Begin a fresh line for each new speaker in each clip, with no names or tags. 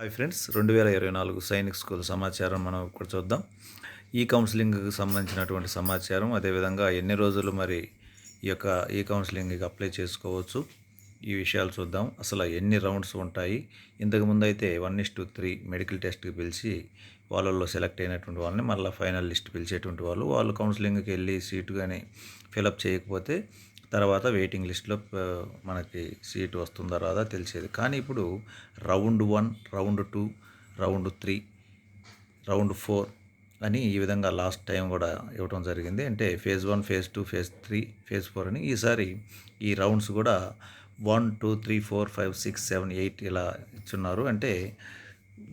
Hi friends రెండు వేల ఇరవై నాలుగు సైనిక్ స్కూల్ సమాచారం మనం ఇక్కడ చూద్దాం. ఈ కౌన్సిలింగ్కి సంబంధించినటువంటి సమాచారం అదేవిధంగా ఎన్ని రోజులు మరి ఈ యొక్క ఈ కౌన్సిలింగ్కి అప్లై చేసుకోవచ్చు ఈ విషయాలు చూద్దాం. అసలు ఎన్ని రౌండ్స్ ఉంటాయి? ఇంతకుముందు అయితే one is two three medical టెస్ట్కి పిలిచి వాళ్ళల్లో సెలెక్ట్ అయినటువంటి వాళ్ళని మళ్ళీ ఫైనల్ లిస్ట్ పిలిచేటువంటి వాళ్ళు. వాళ్ళు కౌన్సిలింగ్కి వెళ్ళి సీటు కానీ ఫిలప్ చేయకపోతే తర్వాత వెయిటింగ్ లిస్ట్లో మనకి సీట్ వస్తుందా రాదా తెలిసేది. కానీ ఇప్పుడు round one round two round three round four అని ఈ విధంగా లాస్ట్ టైం కూడా ఇవ్వడం జరిగింది. అంటే phase one phase two phase three phase four అని ఈసారి ఈ రౌండ్స్ కూడా one two three four five six seven eight ఇలా ఇచ్చున్నారు. అంటే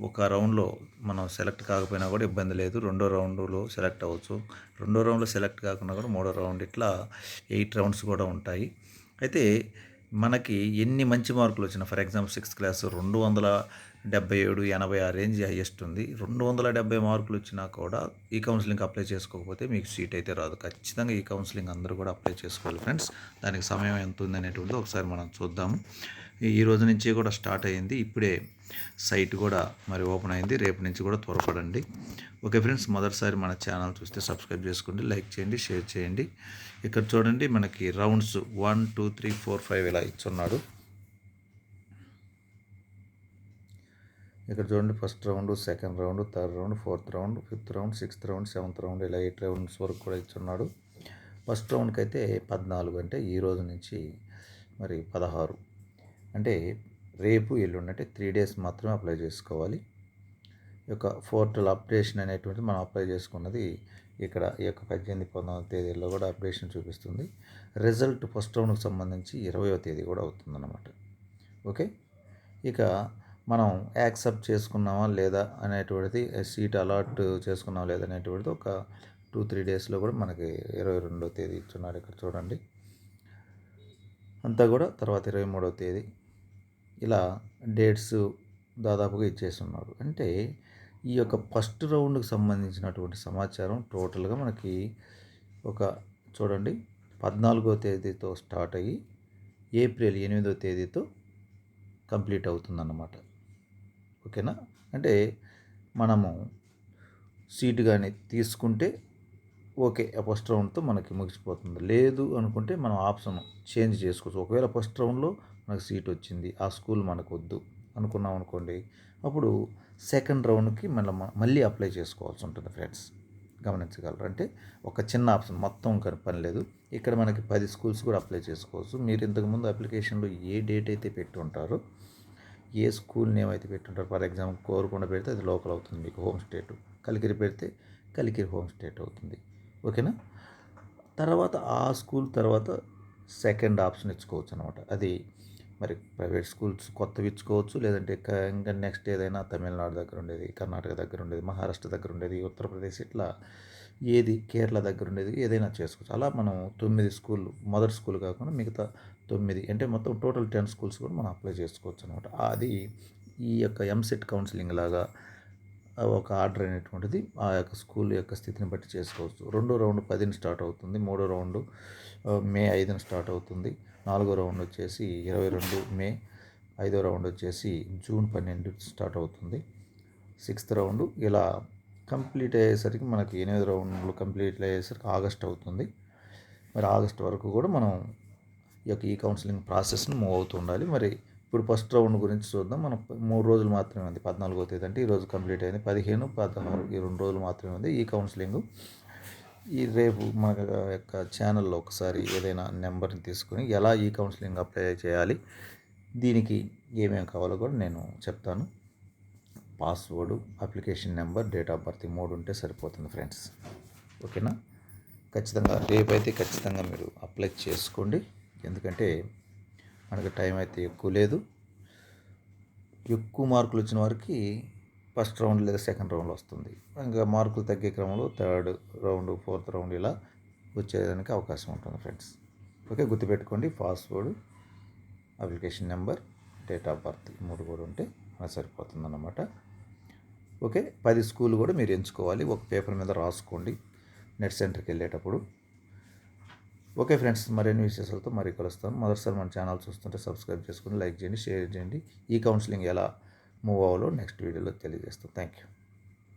ఒక రౌండ్లో మనం సెలెక్ట్ కాకపోయినా కూడా ఇబ్బంది లేదు. రెండో రౌండ్లో సెలెక్ట్ అవ్వచ్చు. రెండో రౌండ్లో సెలెక్ట్ కాకుండా కూడా మూడో రౌండ్ ఇట్లా ఎయిట్ రౌండ్స్ కూడా ఉంటాయి. అయితే మనకి ఎన్ని మంచి మార్కులు వచ్చినా ఫర్ ఎగ్జాంపుల్ సిక్స్త్ క్లాస్ రెండు వందల డెబ్బై ఏడు ఎనభై ఆ రేంజ్ హైయెస్ట్ ఉంది. రెండు వందల డెబ్బై మార్కులు వచ్చినా కూడా ఈ కౌన్సిలింగ్ అప్లై చేసుకోకపోతే మీకు సీట్ అయితే రాదు. ఖచ్చితంగా ఈ కౌన్సిలింగ్ అందరూ కూడా అప్లై చేసుకోవాలి ఫ్రెండ్స్. దానికి సమయం ఎంత ఉంది అనేటువంటిది ఒకసారి మనం చూద్దాము. ఈ రోజు నుంచి కూడా స్టార్ట్ అయ్యింది. ఇప్పుడే సైట్ కూడా మరి ఓపెన్ అయింది. రేపు నుంచి కూడా త్వరపడండి. ఓకే ఫ్రెండ్స్ మొదటిసారి మన ఛానల్ చూస్తే సబ్స్క్రైబ్ చేసుకోండి లైక్ చేయండి షేర్ చేయండి. ఇక్కడ చూడండి మనకి rounds one two three four five ఇలా ఇచ్చున్నాడు. ఇక్కడ చూడండి first round second round third round fourth round fifth round sixth round seventh round ఇలా ఎయిట్ రౌండ్స్ వరకు కూడా ఇచ్చున్నాడు. ఫస్ట్ రౌండ్కి అయితే పద్నాలుగు అంటే ఈ రోజు నుంచి మరి పదహారు. అంటే రేపు ఎల్లుండి అంటే త్రీ డేస్ మాత్రమే అప్లై చేసుకోవాలి. ఈ యొక్క పోర్టల్ అప్డేషన్ అనేటువంటిది మనం అప్లై చేసుకున్నది ఇక్కడ ఈ యొక్క పద్దెనిమిది పంతొమ్మిది తేదీల్లో కూడా అప్డేషన్ చూపిస్తుంది. రిజల్ట్ ఫస్ట్ రౌండ్కి సంబంధించి ఇరవయో తేదీ కూడా అవుతుందన్నమాట. ఓకే ఇక మనం యాక్సెప్ట్ చేసుకున్నామా లేదా అనేటువంటిది సీట్ అలాట్ చేసుకున్నామా లేదా అనేటువంటిది ఒక టూ త్రీ డేస్లో కూడా మనకి ఇరవై రెండో తేదీ ఇచ్చున్నారు ఇక్కడ చూడండి. అంతా కూడా తర్వాత ఇరవై మూడవ తేదీ. ఇలా డేట్స్ దాదాపుగా ఇచ్చేస్తున్నారు. అంటే ఈ యొక్క ఫస్ట్ రౌండ్కి సంబంధించినటువంటి సమాచారం టోటల్గా మనకి ఒక చూడండి పద్నాలుగో తేదీతో స్టార్ట్ అయ్యి ఏప్రిల్ ఎనిమిదో తేదీతో కంప్లీట్ అవుతుందన్నమాట. ఓకేనా? అంటే మనము సీటు కానీ తీసుకుంటే ఓకే ఆ ఫస్ట్ రౌండ్తో మనకి ముగిసిపోతుంది. లేదు అనుకుంటే మనం ఆప్షన్ చేంజ్ చేసుకోవచ్చు. ఒకవేళ ఫస్ట్ రౌండ్లో మనకు సీట్ వచ్చింది ఆ స్కూల్ మనకు వద్దు అనుకున్నాం అనుకోండి అప్పుడు సెకండ్ రౌండ్కి మళ్ళీ మళ్ళీ అప్లై చేసుకోవాల్సి ఉంటుంది ఫ్రెండ్స్. గమనించగలరు. అంటే ఒక చిన్న ఆప్షన్ మొత్తం కానీ పని లేదు. ఇక్కడ మనకి పది స్కూల్స్ కూడా అప్లై చేసుకోవచ్చు. మీరు ఇంతకుముందు అప్లికేషన్లో ఏ డేట్ అయితే పెట్టి ఉంటారో ఏ స్కూల్ నేమ్ అయితే పెట్టుంటారు ఫర్ ఎగ్జాంపుల్ కోరుకొండ పెడితే అది లోకల్ అవుతుంది మీకు హోమ్ స్టేట్. కలికిరి పెడితే కలికిరి హోమ్ స్టేట్ అవుతుంది. ఓకేనా? తర్వాత ఆ స్కూల్ తర్వాత సెకండ్ ఆప్షన్ ఇచ్చుకోవచ్చు అనమాట అది మరి ప్రైవేట్ స్కూల్స్ కొత్తవి ఇచ్చుకోవచ్చు లేదంటే ఇంకా నెక్స్ట్ ఏదైనా తమిళనాడు దగ్గర ఉండేది కర్ణాటక దగ్గర ఉండేది మహారాష్ట్ర దగ్గర ఉండేది ఉత్తరప్రదేశ్ ఇట్లా ఏది కేరళ దగ్గర ఉండేది ఏదైనా చేసుకోవచ్చు. అలా మనం తొమ్మిది స్కూల్ మొదటి స్కూల్ కాకుండా మిగతా తొమ్మిది అంటే మొత్తం టోటల్ టెన్ స్కూల్స్ కూడా మనం అప్లై చేసుకోవచ్చు అనమాట అది ఈ యొక్క ఎంసెట్ కౌన్సిలింగ్ లాగా ఒక ఆర్డర్ అనేటువంటిది ఆ యొక్క స్కూల్ యొక్క స్థితిని బట్టి చేసుకోవచ్చు. రెండో రౌండ్ పదిని స్టార్ట్ అవుతుంది మూడో రౌండ్ మే ఐదున స్టార్ట్ అవుతుంది నాలుగో రౌండ్ వచ్చేసి ఇరవై రెండు మే ఐదో రౌండ్ వచ్చేసి జూన్ పన్నెండు స్టార్ట్ అవుతుంది. సిక్స్త్ రౌండ్ ఇలా కంప్లీట్ అయ్యేసరికి మనకి ఎనిమిది రౌండ్లు కంప్లీట్ అయ్యేసరికి ఆగస్ట్ అవుతుంది. మరి ఆగస్ట్ వరకు కూడా మనం ఈ యొక్క ఈ కౌన్సిలింగ్ ప్రాసెస్ని మూవ్ అవుతూ ఉండాలి. మరి ఇప్పుడు ఫస్ట్ రౌండ్ గురించి చూద్దాం. మనం మూడు రోజులు మాత్రమే ఉంది. పద్నాలుగో తేదీ అంటే ఈరోజు కంప్లీట్ అయింది. పదిహేను పదహారు ఈ రెండు రోజులు మాత్రమే ఉంది. ఈ కౌన్సిలింగ్ ఈ రేపు మన యొక్క ఛానల్లో ఒకసారి ఏదైనా నెంబర్ని తీసుకొని ఎలా ఈ కౌన్సిలింగ్ అప్లై చేయాలి దీనికి ఏమేమి కావాలో కూడా నేను చెప్తాను. Password application number date of birth మూడు ఉంటే సరిపోతుంది ఫ్రెండ్స్. ఓకేనా? ఖచ్చితంగా రేపైతే ఖచ్చితంగా మీరు అప్లై చేసుకోండి. ఎందుకంటే మనకి టైం అయితే ఎక్కువ లేదు. ఎక్కువ మార్కులు వచ్చిన వారికి ఫస్ట్ రౌండ్ లేదా సెకండ్ రౌండ్ వస్తుంది. ఇంకా మార్కులు తగ్గే క్రమంలో థర్డ్ రౌండ్ ఫోర్త్ రౌండ్ ఇలా వచ్చేదానికి అవకాశం ఉంటుంది ఫ్రెండ్స్ ఓకే గుర్తుపెట్టుకోండి password application number date of birth ఈ మూడు కూడా ఉంటే మనకు సరిపోతుంది అన్నమాట ఓకే పది స్కూల్ కూడా మీరు ఎంచుకోవాలి. ఒక పేపర్ మీద రాసుకోండి. నెట్ సెంటర్కి వెళ్ళేటప్పుడు ఓకే ఫ్రెండ్స్ మరిన్ని విశేషాలతో మరీ కలుస్తాను. మొదటిసారి మన ఛానల్ చూస్తుంటే సబ్స్క్రైబ్ చేసుకుని లైక్ చేయండి షేర్ చేయండి. ఈ కౌన్సిలింగ్ ఎలా మూవ్ అవ్వాలో నెక్స్ట్ వీడియోలో తెలియజేస్తాం. Thank you